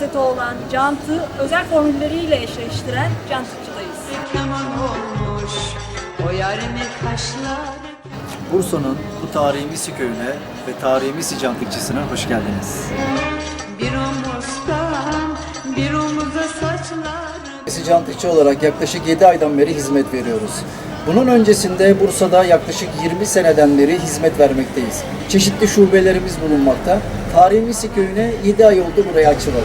yapan, jantı özel formülleriyle eşleştiren jantıkçıdayız. keman olmuş o yarimi kaşları Bursa'nın bu tarihi Misi köyüne ve tarihi Misi cantıkçısına hoş geldiniz. bir omuzdan bir omuza saçları Misi cantıkçı olarak yaklaşık 7 aydan beri hizmet veriyoruz. Bunun öncesinde Bursa'da yaklaşık 20 seneden beri hizmet vermekteyiz. Çeşitli şubelerimiz bulunmakta. Tarihi Misi köyüne 7 ay oldu buraya açılalı.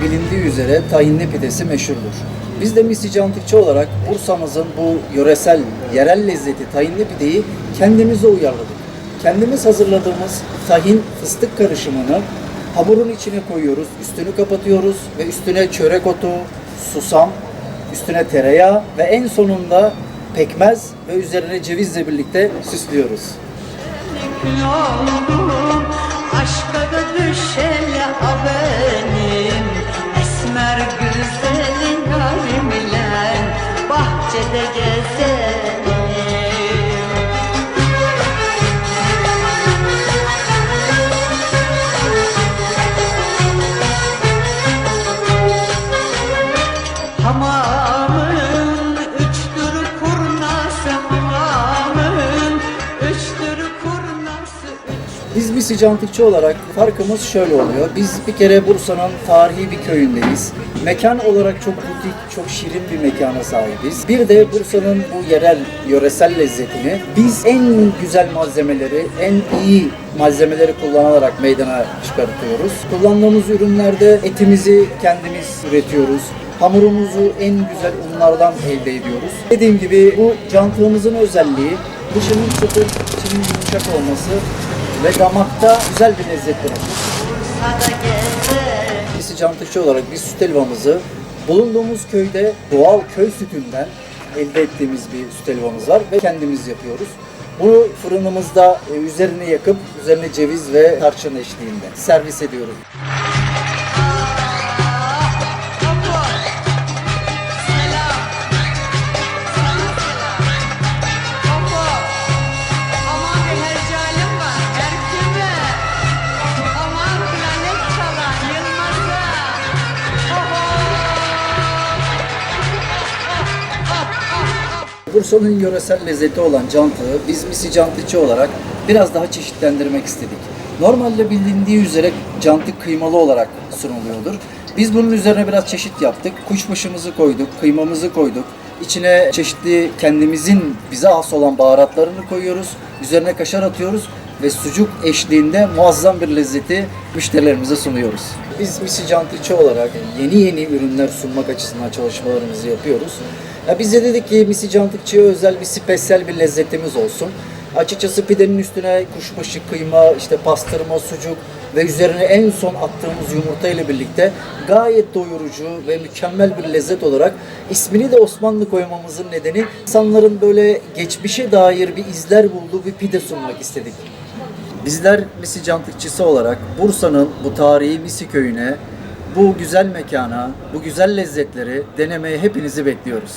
Bilindiği üzere tahinli pidesi meşhurdur. Biz de Misi olarak Bursa'mızın bu yöresel, yerel lezzeti tahinli pideyi kendimize uyarladık. Kendimiz hazırladığımız tahin fıstık karışımını hamurun içine koyuyoruz, üstünü kapatıyoruz ve üstüne çörek otu, susam, üstüne tereyağı ve en sonunda pekmez ve üzerine cevizle birlikte süslüyoruz. oldum aşka da benim Misi Cantıkçı olarak farkımız şöyle oluyor. Biz bir kere Bursa'nın tarihi bir köyündeyiz. Mekan olarak çok butik, çok şirin bir mekana sahibiz. Bir de Bursa'nın bu yerel, yöresel lezzetini biz en güzel malzemeleri, en iyi malzemeleri kullanarak meydana çıkartıyoruz. Kullandığımız ürünlerde etimizi kendimiz üretiyoruz. Hamurumuzu en güzel unlardan elde ediyoruz. Dediğim gibi bu cantığımızın özelliği dışının sıfır, içinin yumuşak olması ve damakta güzel bir lezzet gezerim Biz cantıkçı olarak biz süt helvamızı bulunduğumuz köyde doğal köy sütünden elde ettiğimiz bir süt helvamız var ve kendimiz yapıyoruz. Bunu fırınımızda e, üzerine yakıp üzerine ceviz ve tarçın eşliğinde servis ediyoruz. Bursa'nın yöresel lezzeti olan cantığı biz misi cantıcı olarak biraz daha çeşitlendirmek istedik. Normalde bilindiği üzere cantık kıymalı olarak sunuluyordur. Biz bunun üzerine biraz çeşit yaptık. Kuşbaşımızı koyduk, kıymamızı koyduk. İçine çeşitli kendimizin bize has olan baharatlarını koyuyoruz. Üzerine kaşar atıyoruz ve sucuk eşliğinde muazzam bir lezzeti müşterilerimize sunuyoruz. Biz Misi Cantıçı olarak yeni yeni ürünler sunmak açısından çalışmalarımızı yapıyoruz. Ya biz de dedik ki Misi Cantıkçı'ya özel bir spesiyel bir lezzetimiz olsun. Açıkçası pidenin üstüne kuşbaşı, kıyma, işte pastırma, sucuk ve üzerine en son attığımız yumurta ile birlikte gayet doyurucu ve mükemmel bir lezzet olarak ismini de Osmanlı koymamızın nedeni insanların böyle geçmişe dair bir izler bulduğu bir pide sunmak istedik. Bizler Misi Cantıkçısı olarak Bursa'nın bu tarihi Misi köyüne, bu güzel mekana, bu güzel lezzetleri denemeye hepinizi bekliyoruz.